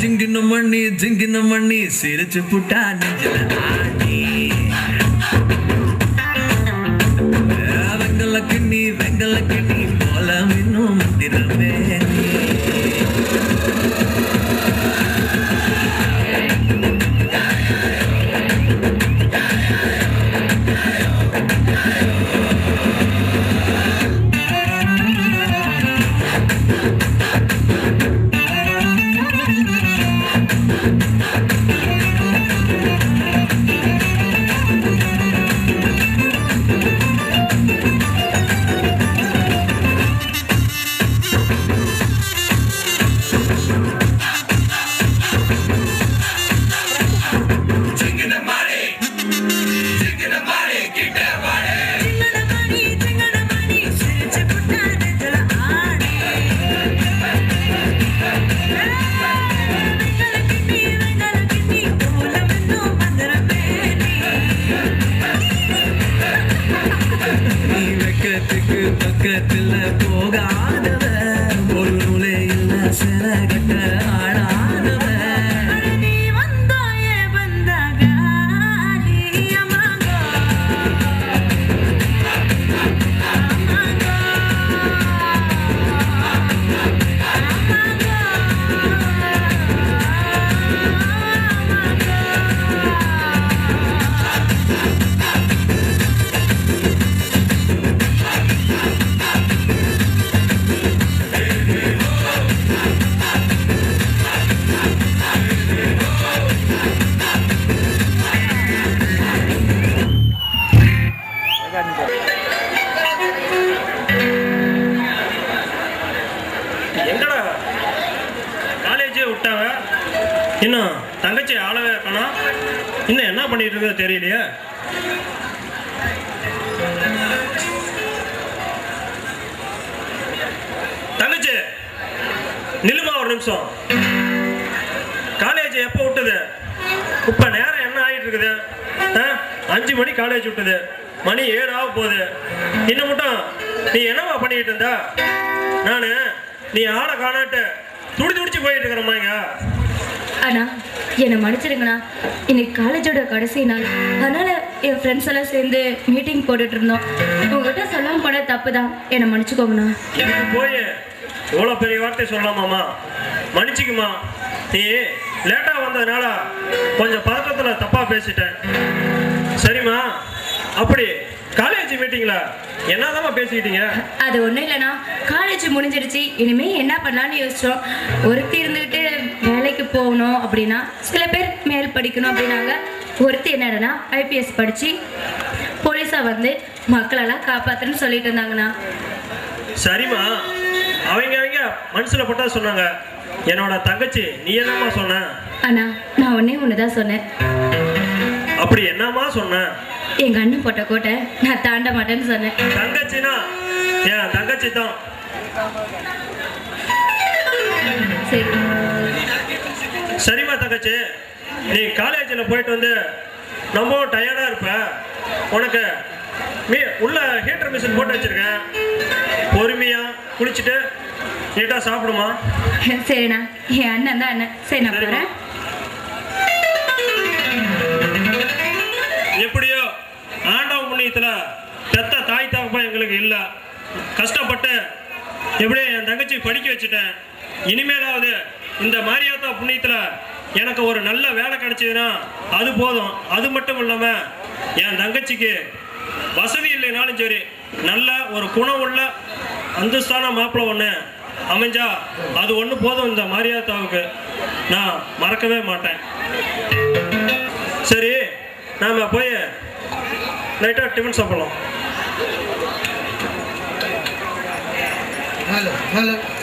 ஜிங்கின மண்ணி ஜிங்கின மண்ணி சிரிச்சு புட்டா நெஞ்சில ஆடி அஞ்சு மணி காலேஜ் விட்டது. மணி ஏழு ஆக போகுது. இன்னும் மட்டும் நீ என்னவா பண்ணிக்கிட்டு இருந்தா? நான் நீ ஆளை காணாட்டு துடி துடிச்சு போயிட்டு இருக்கிறமாங்க அண்ணா என்னை மன்னிச்சிடுங்கண்ணா. இன்னைக்கு காலேஜோட கடைசி நாள். அதனால என் ஃப்ரெண்ட்ஸ் எல்லாம் சேர்ந்து மீட்டிங் போட்டுட்டு இருந்தோம். உங்ககிட்ட சொல்லாம போன தப்பு தான் என்னை மன்னிச்சுக்கோங்கண்ணா. போய் இவ்வளோ பெரிய வார்த்தை சொல்லலாமாம்மா மன்னிச்சுக்குமா. நீ லேட்டாக வந்ததுனால கொஞ்சம் பதட்டத்தில் தப்பாக பேசிட்டேன். சரிம்மா. அப்படி காலேஜ் மீட்டிங்கில் என்னதாம்மா பேசிக்கிட்டீங்க? அது ஒன்றும் இல்லைண்ணா. காலேஜ் முடிஞ்சிடுச்சு. இனிமே என்ன பண்ணலாம்னு யோசிச்சோம். ஒருத்தி இருந்துக்கிட்டு வேலைக்கு போகணும் அப்படின்னா சில பேர் மேல் படிக்கணும் அப்படின்னாங்க. ஒருத்தி என்னடனா ஐபிஎஸ் படித்து போலீஸாக வந்து மக்களெல்லாம் காப்பாற்றுன்னு சொல்லிட்டு இருந்தாங்கண்ணா. சரிம்மா. அவங்க அவங்க மனசில் பட்டா சொன்னாங்க. என்னோட தங்கச்சி நீ என்னம்மா சொன்ன? அண்ணா நான் ஒன்றே ஒன்று தான் சொன்னேன். அப்படி என்னம்மா சொன்ன? எங்கள் அண்ணன் போட்ட கோட்டை நான் தாண்ட மாட்டேன்னு சொன்னேன். தங்கச்சினா? என் தங்கச்சி தான். சரி. சரிம்மா தங்கச்சி நீ காலேஜில் போயிட்டு வந்து ரொம்ப டயர்டாக இருப்ப. உனக்கு மீ உள்ள ஹீட்டர் மிஷின் போட்டு வச்சிருக்கேன். பொறுமையாக குளிச்சுட்டு நீட்டாக சாப்பிடுமா? சரிண்ணா. என் அண்ணன் தான் அண்ணன். சரி நான். போகிறேன் சமயத்தில் புண்ணியத்தில் பெத்த தாய் தகப்பா எங்களுக்கு இல்லை. கஷ்டப்பட்டு எப்படியே என் தங்கச்சி படிக்க வச்சுட்டேன். இனிமேலாவது இந்த மாரியாத்தா புண்ணியத்தில் எனக்கு ஒரு நல்ல வேலை கிடைச்சதுன்னா அது போதும். அது மட்டும் இல்லாமல் என் தங்கச்சிக்கு வசதி இல்லைனாலும் சரி நல்ல ஒரு குணம் உள்ள அந்தஸ்தான மாப்பிள்ளை ஒன்று அமைஞ்சா அது ஒன்று போதும் இந்த மாரியாத்தாவுக்கு. நான் மறக்கவே மாட்டேன். சரி நாம் போய் லைட்டாக டிஃபன் சாப்பிடலாம் ஹலோ ஹலோ ஹலோ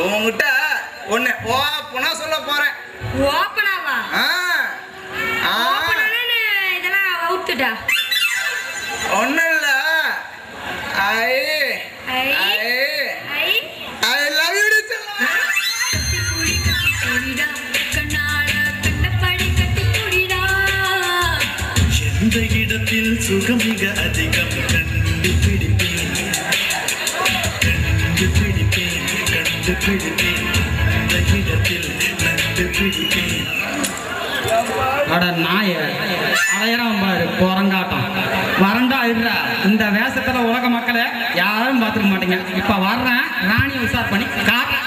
உன்கிட்ட ஒண்ணு ஓப்பனா சொல்ல போறேன். ஓப்பனாவா? ஆ. ஆ. ஓப்பனானு இதெல்லாம் அவுட்டுடா. ஒண்ணு இல்ல. ஐ. ஐ. ஐ. ஐ. அட நாய அலையறான் பாரு குரங்காட்டம் வறண்டா இருடா இந்த வேஷத்துல உலக மக்களை யாரும் பார்த்துக்க மாட்டீங்க. இப்ப வர்றேன் ராணி உஷார் பண்ணி காட்டுறேன்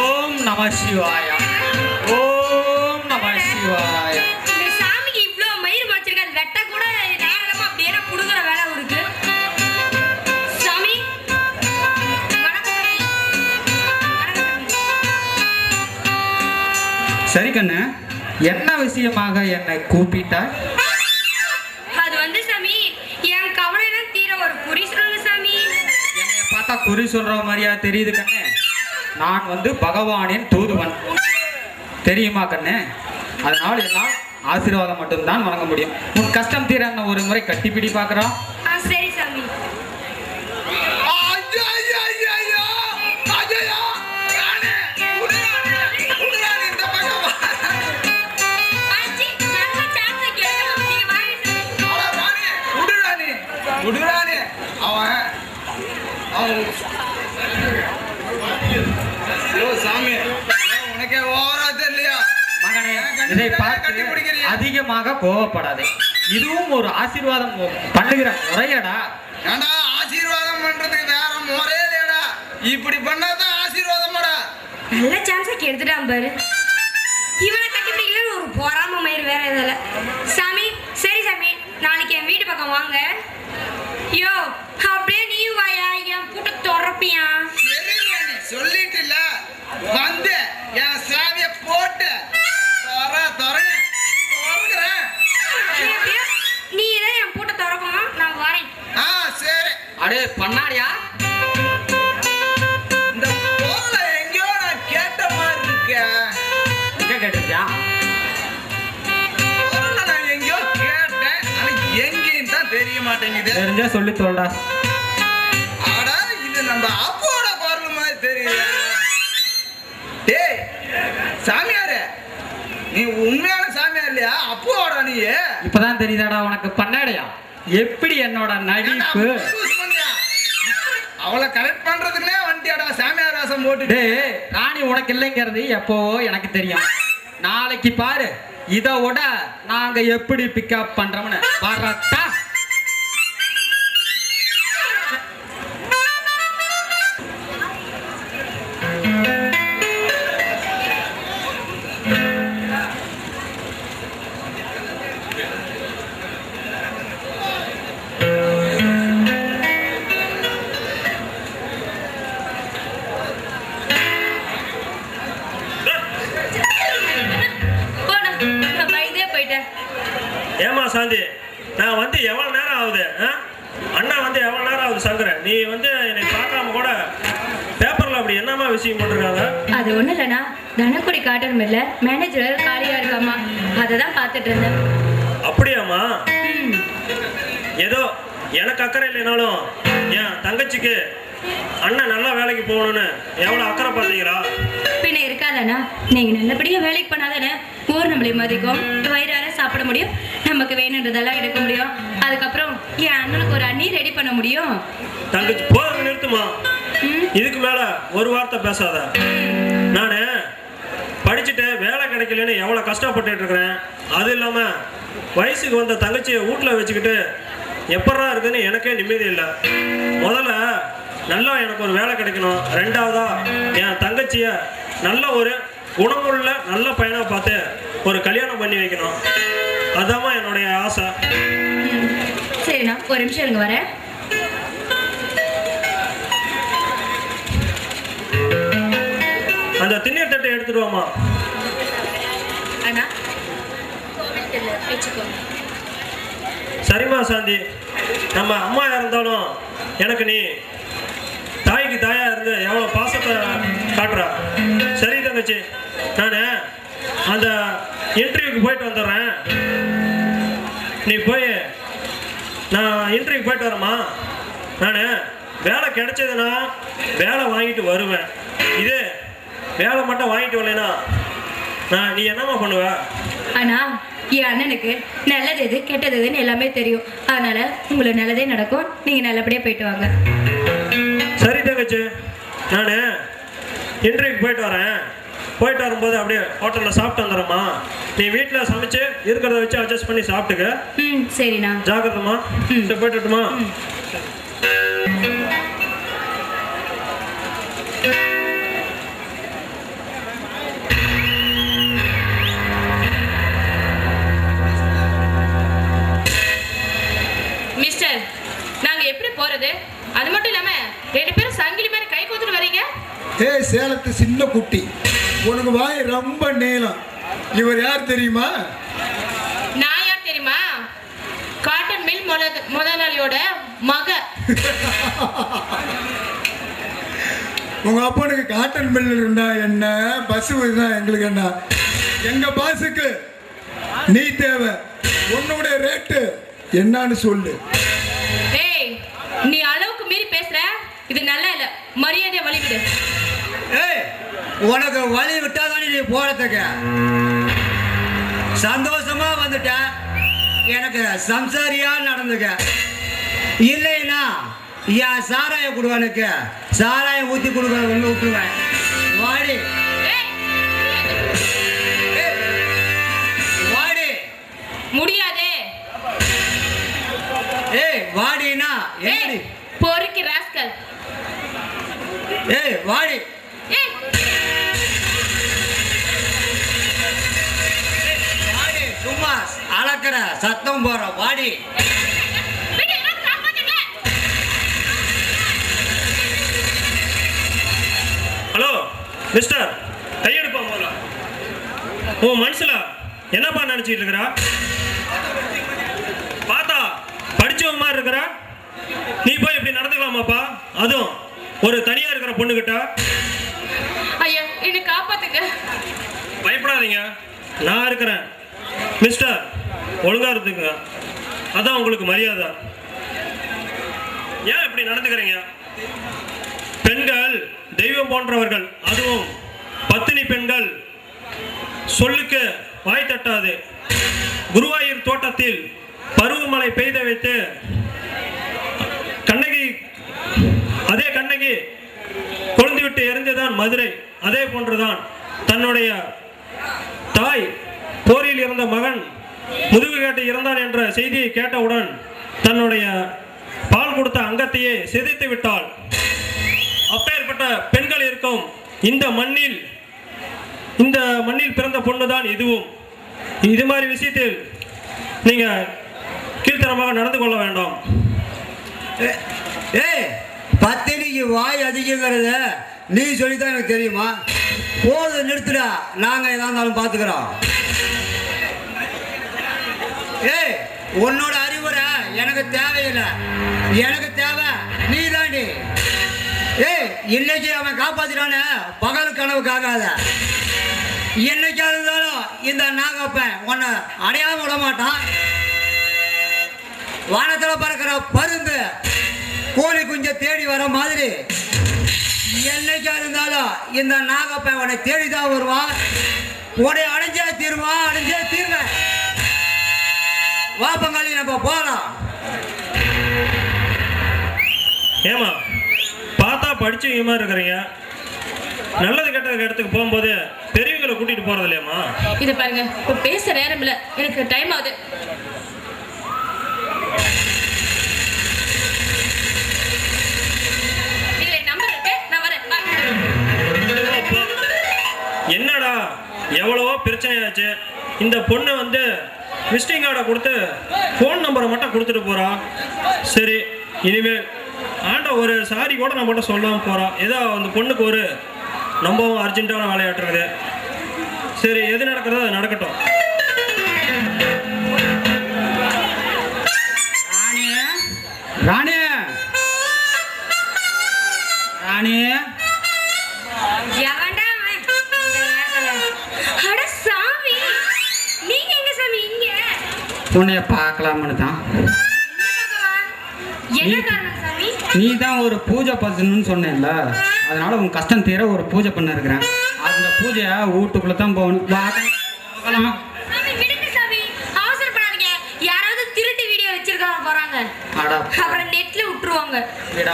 ஓம் நம சிவாய. சரி கண்ணு. என்ன விஷயமாக என்னை கூப்பிட்டாய்? அது வந்து சாமி என் கவலையெல்லாம் தீர ஒரு குறி சொல்லுங்க சாமி. என்னை பார்த்தா குறி சொல்ற மாதிரியா தெரியுது கண்ணு. நான் வந்து பகவானின் தூதுவன். தெரியுமா கண்ணு? அதனால் என்னால் ஆசீர்வாதம் மட்டும்தான் வழங்க முடியும். உன் கஷ்டம் தீர ஒரு முறை கட்டிப்பிடி பார்க்குறோம் அதிகமாக கோவப்படாதே. இதுவும் ஒரு ஆசீர்வாதம் பண்ணுகிற முறையடா. ஏண்டா ஆசீர்வாதம் பண்றதுக்கு வேற முறையே இல்லையாடா. இப்படி பண்ணாதான் ஆசீர்வாதமாடா. நல்ல சான்ஸை கெடுத்துட்டான் பாரு. இவனை கட்டிப்பிடிக்கலன்னு ஒரு பொறாம மயிர் வேற இதில். சாமி சரி சாமி நாளைக்கு என் வீட்டு பக்கம் வாங்க. யோ அப்படியே நீயும் வாயா என் பூட்டை துறப்பியா சரி ராணி சொல்லிட்டுல வந்து என் சாவிய போட்டு அடே பண்ணாடியா இந்த போல எங்கேயோ நான் கேட்ட மாதிரி இருக்க. எங்க கேட்டிருக்கியா? நான் எங்கேயோ கேட்டேன். ஆனா எங்கேயும் தான் தெரிய மாட்டேங்குது. தெரிஞ்சா சொல்லி சொல்டா அட இது நம்ம அப்போட குரல் மாதிரி தெரியுது. டேய் சாமியாரே நீ உண்மையான சாமியார் இல்லையா? அப்போடா நீ இப்பதான் தெரியுதாடா உனக்கு பண்ணாடையா? எப்படி என்னோட நடிப்பு? அவளை கரெக்ட் பண்றதுக்குனே வண்டியாடா சாமியார் வாசம் போட்டுட்டு. ராணி உனக்கு இல்லைங்கிறது எப்போவோ எனக்கு தெரியும். நாளைக்கு பாரு இதை விட நாங்க எப்படி பிக்கப் பண்றோம்னு. வரட்டா இல்ல மேனேஜர் வேற காலியா இருக்காமா? அதை தான் பார்த்துட்டு இருந்தேன். அப்படியாம்மா. ஏதோ எனக்கு அக்கறை இல்லைனாலும் என் தங்கச்சிக்கு அண்ணன் நல்லா வேலைக்கு போகணும்னு எவ்வளோ அக்கறை பார்த்தீங்களா பின்ன இருக்காதாண்ணா நீங்க நல்லபடியா வேலைக்கு பண்ணாதானே ஊர் நம்மளை மதிக்கும். வயிறார சாப்பிட முடியும். நமக்கு வேணுன்றதெல்லாம் எடுக்க முடியும். அதுக்கப்புறம் என் அண்ணனுக்கு ஒரு அண்ணி ரெடி பண்ண முடியும். தங்கச்சி போதும் நிறுத்துமா. இதுக்கு மேலே ஒரு வார்த்தை பேசாத. கிடைக்கலன்னு எவ்வளோ கஷ்டப்பட்டுட்டு இருக்கிறேன். அது இல்லாமல் வயசுக்கு வந்த தங்கச்சியை வீட்டில் வச்சுக்கிட்டு எப்படா இருக்குன்னு எனக்கே நிம்மதி இல்லை. முதல்ல நல்லா எனக்கு ஒரு வேலை கிடைக்கணும். ரெண்டாவதா என் தங்கச்சியை நல்ல ஒரு குணமுள்ள நல்ல பையனாக பார்த்து ஒரு கல்யாணம் பண்ணி வைக்கணும். அதாம்மா என்னுடைய ஆசை. சரிண்ணா ஒரு நிமிஷம் இங்கே வரேன். அந்த திண்ணை தட்டை எடுத்துடுவோமா வச்சுக்கோங்க. சரிம்மா சாந்தி. நம்ம அம்மா இருந்தாலும் எனக்கு நீ தாய்க்கு தாயா இருந்து எவ்வளோ பாசத்தை காட்டுறா. சரி தங்கச்சி நான் அந்த இன்டர்வியூக்கு போயிட்டு வந்துடுறேன். நீ போய் நான் இன்டர்வியூ போயிட்டு வரேம்மா. நான் வேலை கிடைச்சதுன்னா வேலை வாங்கிட்டு வருவேன். இது வேலை மட்டும் வாங்கிட்டு வரலைன்னா நான் நீ என்னம்மா பண்ணுவ? ஆனா என் அண்ணனுக்கு நல்லது எது கெட்டது எதுன்னு எல்லாமே தெரியும். அதனால உங்களுக்கு நல்லதே நடக்கும். நீங்க நல்லபடியா போயிட்டு வாங்க. சரி தங்கச்சி நான் இன்டர்வியூக்கு போயிட்டு வரேன். போயிட்டு வரும்போது அப்படியே ஹோட்டலில் சாப்பிட்டு வந்துடுறேம்மா. நீ வீட்டில் சமைச்சு இருக்கிறத வச்சு அட்ஜஸ்ட் பண்ணி சாப்பிட்டுக்க. ம் சரிண்ணா. ஜாக்கிரதம்மா. சரி போயிட்டு சின்ன குட்டி. உனக்கு வாய் ரொம்ப நீளம். இவர் யார் தெரியுமா? நான் யார் தெரியுமா? காட்டன் மில் முதல- முதலாளியோட மக. உங்க அப்பனுக்கு காட்டன் மில் இருந்தா என்ன? பஸ் இருந்தா எங்களுக்கு என்ன? எங்க பாஸுக்கு நீ தேவை. உன்னுடைய ரேட்டு என்னன்னு சொல்லு. உனக்கு வழி விட்டாதானே நீ போறதுக்கு? சந்தோஷமா வந்துட்ட. எனக்கு சம்சாரியா நடந்துக்க. இல்லைன்னா என் சாராய குடுவனுக்கு. சாராயம் ஊத்தி கொடுக்க ஒன்று விட்டுருவேன் வாடி. வாடி. முடியாதே. ஏய் வாடினா ஏய் பொறுக்கி ராஸ்கல். ஏய் வாடி. அளக்கிற சத்தம் போற வாடி. ஹலோ மிஸ்டர் கையெடுப்பா போல உன் மனசுல என்னப்பா நினைச்சிட்டு இருக்கிறா? பார்த்தா படிச்சவன் மாதிரி இருக்கிற? நீ போய் இப்படி நடந்துக்கலாமாப்பா? அதுவும் ஒரு தனியா இருக்கிற பொண்ணுகிட்ட? ஐயா என்னை காப்பாத்துங்க பயப்படாதீங்க. நான் இருக்கிறேன். மிஸ்டர் ஒழுங்கா இருந்துங்க அதான் உங்களுக்கு மரியாதை. ஏன் இப்படி நடந்துக்கிறீங்க? பெண்கள் தெய்வம் போன்றவர்கள் அதுவும் பத்தினி பெண்கள் சொல்லுக்கு வாய் தட்டாது. குருவாயூர் தோட்டத்தில் பருவமழை பெய்த வைத்து கண்ணகி அதே கண்ணகி கொழுந்து விட்டு எரிந்துதான் மதுரை. அதே போன்றுதான் தன்னுடைய தாய் போரில் இருந்த மகன் முதுகு காட்டி இறந்தான் என்ற செய்தியை கேட்டவுடன் தன்னுடைய பால் கொடுத்த அங்கத்தையே சிதைத்து விட்டாள். அப்பேற்பட்ட பெண்கள் இருக்கும் இந்த மண்ணில் இந்த மண்ணில் பிறந்த பொண்ணுதான் இதுவும். இது மாதிரி விஷயத்தில் நீங்க கீழ்த்தரமாக நடந்து கொள்ள வேண்டாம். ஏ- பத்தினிக்கு வாய் அதிகங்கிறத நீ சொல்லித்தான் எனக்கு தெரியுமா? போது நிறுத்துடா. நாங்க எதா இருந்தாலும் பார்த்துக்கிறோம். ஏய் உன்னோட அறிவுரை எனக்கு தேவையில்லை. எனக்கு தேவை நீ தாண்டி ஏய் இன்னைக்கு அவன் காப்பாத்திட்டானே பகல் கனவுக்காகாத. என்னைக்கா இருந்தாலும் இந்த நாகப்பன் உன்னை அடையாம விட மாட்டான். வானத்தில் பறக்கிற பருந்து கோழி குஞ்ச தேடி வர மாதிரி. என்னைக்கா இருந்தாலும் இந்த நாகப்பன் உன்னை தேடி தான் வருவான். உன்னை அடைஞ்சே தீருவான் அடைஞ்சே தீர்வேன். வா பங்காளி நம்ம போகலாம் ஏமா பார்த்தா படிச்சவங்க மாதிரி இருக்கிறீங்க. நல்லது கெட்டது இடத்துக்கு போகும்போது பெரியவங்களை கூட்டிட்டு போறது இல்லையாம்மா? இது பாருங்க இப்ப பேச நேரம் இல்ல. எனக்கு டைம் ஆகுது. என்னடா எவ்வளவோ பிரச்சனையாச்சு இந்த பொண்ணு வந்து விசிட்டிங் கார்டை கொடுத்து ஃபோன் நம்பரை மட்டும் கொடுத்துட்டு போகிறான் சரி இனிமேல் ஆண்ட ஒரு சாரி கூட நம்ம மட்டும் சொல்லாமல் போறா. ஏதோ அந்த பொண்ணுக்கு ஒரு ரொம்பவும் அர்ஜென்ட்டான வேலையாட்டுருக்குது சரி எது நடக்கிறதோ அது நடக்கட்டும். உன்னைய பார்க்கலாம்னு தான். நீ தான் ஒரு பூஜை பண்ணணும்னு சொன்னேன்ல. அதனால உன் கஷ்டம் தீர ஒரு பூஜை பண்ண இருக்கிறேன். அந்த பூஜையை வீட்டுக்குள்ள தான் போகணும்.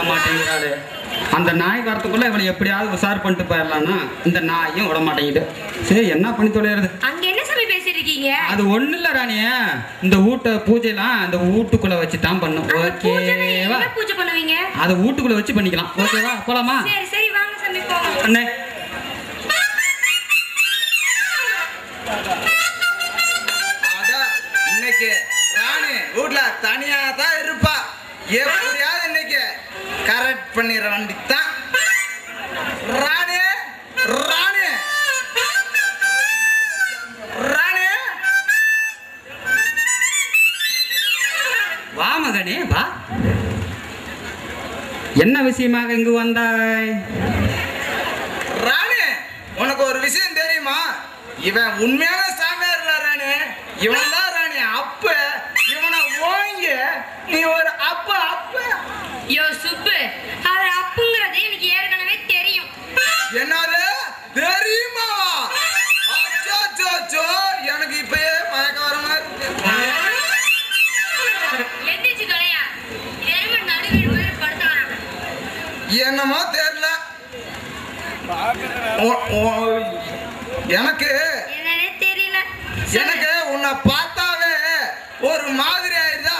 மாட்டேங்கிறாரு அந்த நாய் வரத்துக்குள்ள இவளை எப்படியாவது உசார் பண்ணிட்டு போயிடலான்னா இந்த நாயும் விட மாட்டேங்குது. சரி என்ன பண்ணி தொலைகிறது? அங்க என்ன இருக்கீங்க அது ஒண்ணு இல்ல ராணிய. இந்த வீட்டை பூஜைலாம் அந்த வீட்டுக்குள்ள வச்சு தான் பண்ணும் ஓகேவா பூஜை பண்ணுவீங்க? அதை வீட்டுக்குள்ள வச்சு பண்ணிக்கலாம். ஓகேவா போலாமா? சரி சரி வாங்க சாமி போங்க அண்ணே. இன்னைக்கு ராணி வீட்ல தனியா தான் இருப்பா. எப்படியாவது இன்னைக்கு கரெக்ட் பண்ணிட வேண்டித்தான் என்ன விஷயமாக இங்கு வந்தாய்? ராணி உனக்கு ஒரு விஷயம் தெரியுமா? இவன் உண்மையான சாமியார் ராணி. இவன் தான் ராணி அப்ப இவனை ஓங்கி நீ ஒரு எனக்கு எனக்கு உன்னை பார்த்தாவே ஒரு மாதிரி ஆயிடுதா?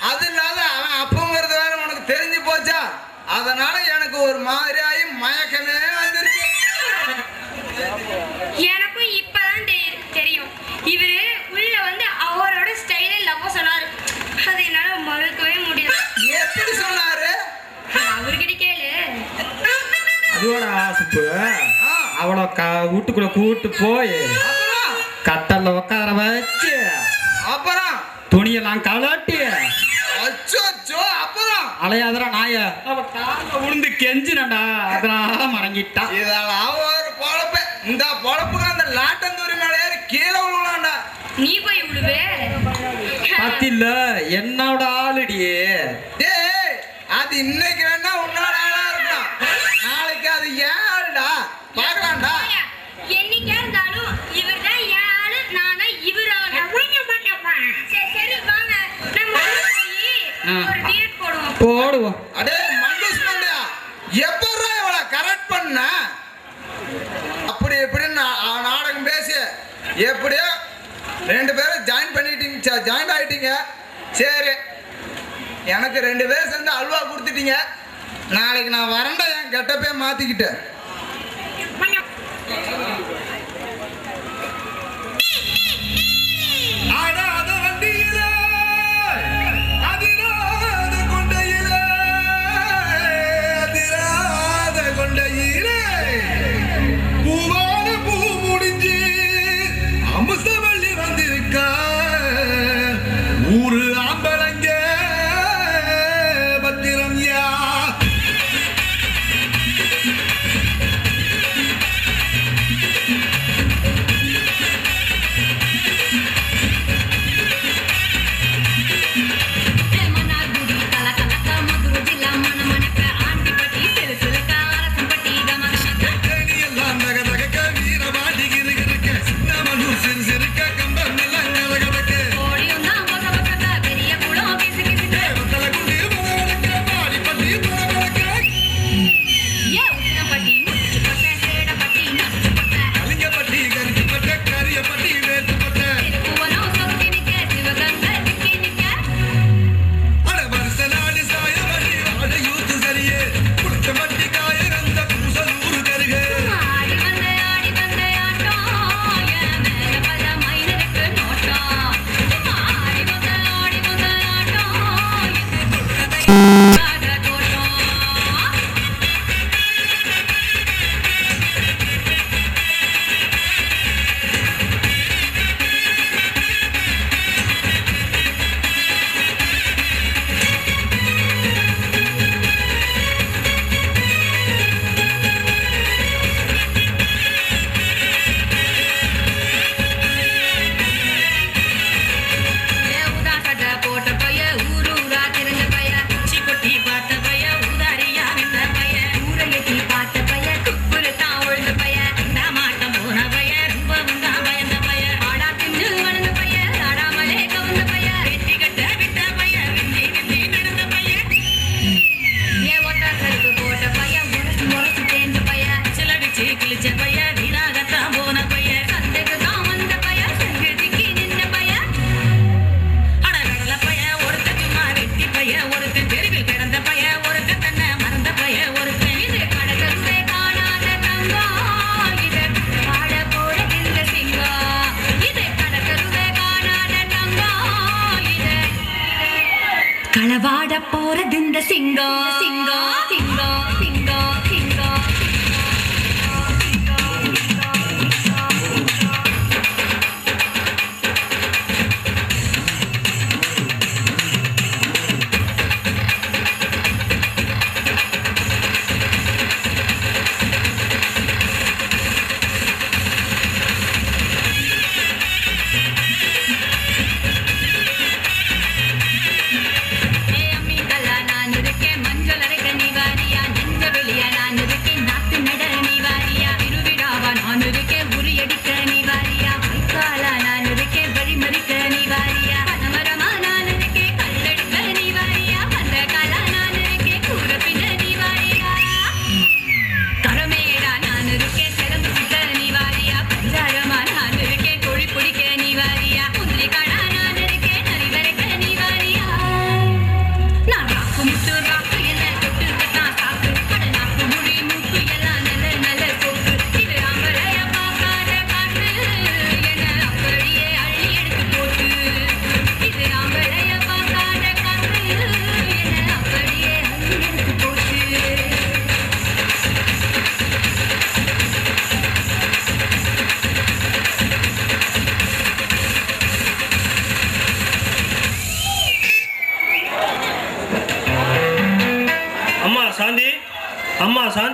அது இல்லாத அவன் அப்பங்கிறது வேற உனக்கு தெரிஞ்சு போச்சா? அதனால எனக்கு ஒரு மாதிரி ஆகி மயக்கமே வந்துருச்சு. எனக்கும் இப்பதான் தெரி- தெரியும். இவரு உள்ள வந்து அவரோட ஸ்டைல லவ் சொன்னாரு. அது என்னால மறுக்கவே முடியல. எப்படி சொன்னாரு? அவர்கிட்ட கேளு. அதோட சுப்பு ஆ, அவளை க வீட்டுக்குள்ள கூட்டு போய் கட்டல்ல உட்கார வச்சு அப்புறம் துணியெல்லாம் கலட்டி அச்சோ அச்சோ அப்புறம் அலையாதரா நாய. அவ கால உளுந்து கெஞ்சினடா. அதனால மடங்கிட்டா இதெல்லாம் ஒரு பொழப்பு. இந்த பொழப்புக்கு அந்த லாட்டந்தூரி மேல ஏறி கீழே விழுவாண்டா நீ போய் விழுவே பாத்தில்ல என்னோட ஆளுடியே டேய் அது இன்னைக்கு வேணா உன்னோட போடுவோம். அடே மங்கூஸ் பாண்டியா எப்படா இவளை கரெக்ட் பண்ண? அப்படி இப்படின்னு நாடகம் பேசி எப்படியோ ரெண்டு பேரும் ஜாயின் பண்ணிட்டீங்க ஜாயின் ஆயிட்டீங்க. சரி எனக்கு ரெண்டு பேரும் சேர்ந்து அல்வா கொடுத்துட்டீங்க. நாளைக்கு நான் வரண்டா என் கெட்டப்பே மாத்திக்கிட்டேன்.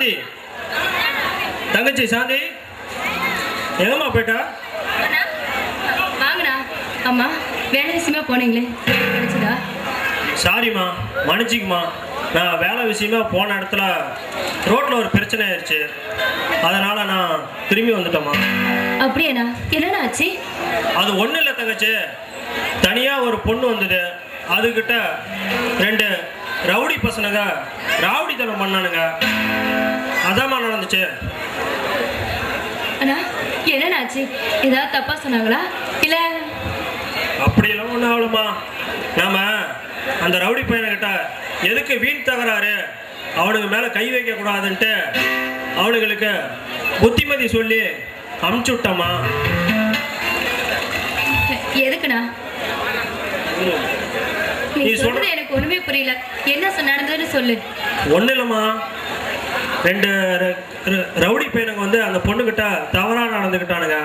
சாந்தி. தங்கச்சி சாந்தி. எங்கம்மா போயிட்டா? வாங்கண்ணா. அம்மா வேலை விஷயமா போனீங்களே. கிடைச்சதா? சாரிம்மா மன்னிச்சிக்குமா நான் வேலை விஷயமா போன இடத்துல ரோட்டில் ஒரு பிரச்சனை ஆயிடுச்சு அதனால் நான் திரும்பி வந்துட்டேம்மா. அப்படியாண்ணா. என்னண்ணா ஆச்சு? அது ஒன்றும் இல்லை தங்கச்சி. தனியாக ஒரு பொண்ணு வந்தது. அதுக்கிட்ட ரெண்டு ரவுடி பசனுங்க ராவடித்தனம் பண்ணானுங்க. அதாம்மா நடந்துச்சு. அண்ணா என்னண்ணா ஆச்சு ஏதாவது தப்பா சொன்னாங்களா? இல்ல? அப்படியெல்லாம் ஒன்றும் ஆகலம்மா. நாம அந்த ரவுடி பையனுக்கிட்ட எதுக்கு வீண் தகராறு? அவனுக்கு மேலே கை வைக்கக்கூடாதுன்ட்டு அவனுங்களுக்கு புத்திமதி சொல்லி அமுச்சு விட்டோம்மா. எதுக்குண்ணா? நீ நீ சொல்ற- சொல்றது எனக்கு ஒண்ணுமே புரியல. என்ன நடந்ததுன்னு சொல்லு. ஒன்றும் இல்லைம்மா. ரெண்டு ரவுடி பையனுங்க வந்து அந்த பொண்ணுக்கிட்ட தவறாக நடந்துக்கிட்டானுங்க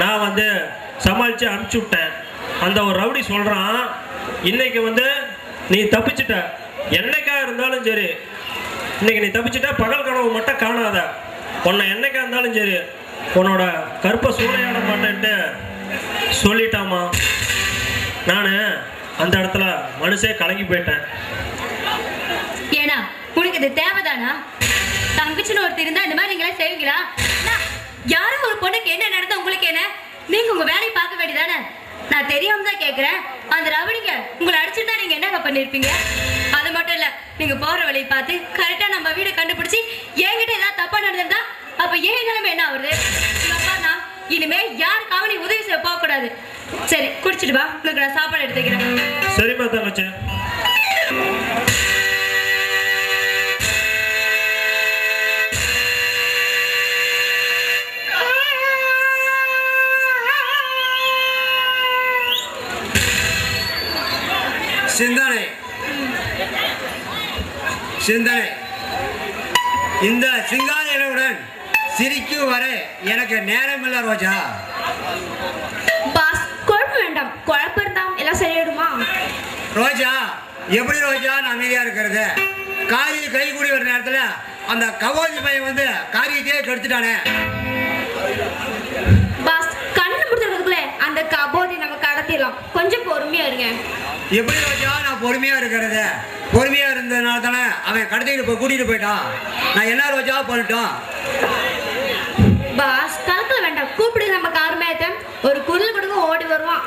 நான் வந்து சமாளித்து அனுப்பிச்சி விட்டேன். அந்த ஒரு ரவுடி சொல்கிறான் இன்னைக்கு வந்து நீ தப்பிச்சிட்ட. என்னைக்கா இருந்தாலும் சரி. இன்னைக்கு நீ தப்பிச்சிட்ட பகல் கனவு மட்டும் காணாத. உன்னை என்னைக்கா இருந்தாலும் சரி உன்னோட கற்பை சூறையாட மாட்டேன்ட்டு சொல்லிட்டாமா நான் அந்த இடத்துல மனுஷே கலங்கி போயிட்டேன். ஏன்னா உனக்கு இது தேவைதானா? தங்கச்சின்னு ஒருத்தர் இருந்தா இந்த மாதிரி நீங்களே செய்வீங்களா? யாரும் ஒரு பொண்ணுக்கு என்ன நடந்தா உங்களுக்கு என்ன? நீங்க உங்க வேலையை பார்க்க வேண்டியதானே? நான் தெரியாம தான் கேக்குறேன் அந்த ரவணிங்க உங்களை அடிச்சிருந்தா நீங்க என்னங்க பண்ணிருப்பீங்க? அது மட்டும் இல்ல நீங்க போற வழியை பார்த்து கரெக்டா நம்ம வீடை கண்டுபிடிச்சு என்கிட்ட ஏதாவது தப்பா நடந்திருந்தா அப்ப ஏன் நிலைமை என்ன ஆகுது பாருண்ணா இனிமே யாருக்காக நீ உதவி செய்ய போக கூடாது சரி குடிச்சிட்டு வா. உங்களுக்கு நான் சாப்பாடு எடுத்துக்கிறேன். சரிம்மா தங்கச்சி. சிந்தனை. சிந்தனை. இந்த சிங்காரியுடன் சிரிக்கும் வரை எனக்கு நேரமில்லை ரோஜா. பாஸ் குழப்பம் வேண்டாம். குழப்பம் இருந்தா எல்லாம் சரியாயிடுமா? ரோஜா எப்படி ரோஜா நான் அமைதியா இருக்கிறது? காரியம் கை கூடி வர நேரத்துல அந்த கவோதி பையன் வந்து காரியத்தையே கெடுத்துட்டானே. பாஸ் கண்ணு முடிச்சதுக்குள்ள அந்த கபோதி நம்ம கடத்திடலாம் கொஞ்சம் பொறுமையா இருங்க. எப்படி ரோஜா? நான் பொறுமையா இருக்கிறது. பொறுமையா இருந்ததுனால தானே அவன் கடத்திட்டு போய் கூட்டிட்டு போயிட்டான். நான் என்ன ரோஜா பண்ணிட்டோம் பாஸ் கலக்கல வேண்டாம். கூப்பிடுங்க நம்ம கார் மேத்த ஒரு குரல் கொடுங்க ஓடி வருவான்.